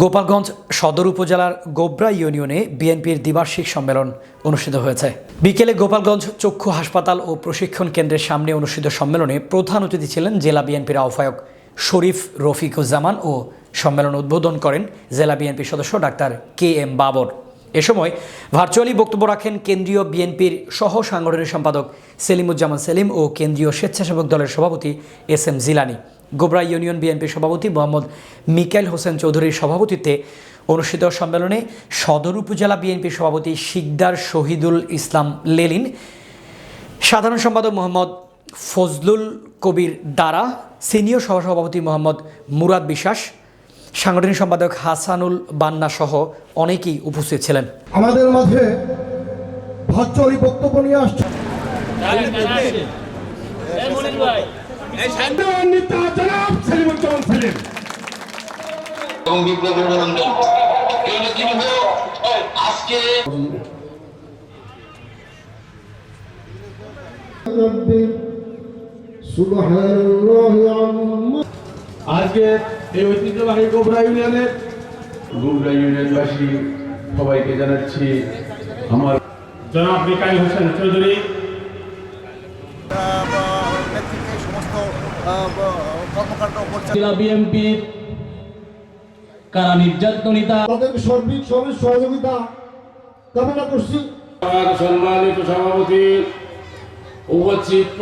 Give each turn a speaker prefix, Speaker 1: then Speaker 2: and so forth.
Speaker 1: গোপালগঞ্জ সদর উপজেলার গোবরা ইউনিয়নে বিএনপির দ্বিবার্ষিক সম্মেলন অনুষ্ঠিত হয়েছে। বিকেলে গোপালগঞ্জ চক্ষু হাসপাতাল ও প্রশিক্ষণ কেন্দ্রের সামনে অনুষ্ঠিত সম্মেলনে প্রধান অতিথি ছিলেন জেলা বিএনপির আহ্বায়ক শরীফ রফিকুজ্জামান ও সম্মেলন উদ্বোধন করেন জেলা বিএনপির সদস্য ডাক্তার কে এম বাবর। এ সময় ভার্চুয়ালি বক্তব্য রাখেন কেন্দ্রীয় বিএনপির সহ সাংগঠনিক সম্পাদক সেলিমুজ্জামান সেলিম ও কেন্দ্রীয় স্বেচ্ছাসেবক দলের সভাপতি S M Jilani. Gobra union বিএনপির সভাপতি মোহাম্মদ মিকাইল হোসেন চৌধুরীর সভাপতিত্বে অনুষ্ঠিত সম্মেলনে সদর উপজেলা বিএনপির সভাপতি শিকদার শহীদুল ইসলাম লেলিন, সাধারণ সম্পাদক মোহাম্মদ ফজলুল কবির দারা, সিনিয়র সহসভাপতি মোহাম্মদ মুরাদ বিশ্বাস সাংগঠনিক সম্পাদক হাসানুল বান্না সহ অনেকেই উপস্থিত ছিলেন।
Speaker 2: আমাদের মাঝে ভার্চুয়ালি বক্তব্য নিয়ে আসছে।
Speaker 3: আজকে এই ঐতিহ্যবাহী গোবরা ইউনিয়নের গোবরা ইউনিয়নবাসী সবাইকে জানাচ্ছি আমার
Speaker 4: জনাব মিকাইল হোসেন চৌধুরী।
Speaker 5: নেতৃত্বে সমস্ত কর্মকাণ্ড পরিচালনা
Speaker 6: জেলা বিএনপির কারা নির্যাতনিতা
Speaker 2: তাদের সার্বিক সবের সহযোগিতা কামনা করছি।
Speaker 3: সম্মানিত সভাপতি উপস্থিত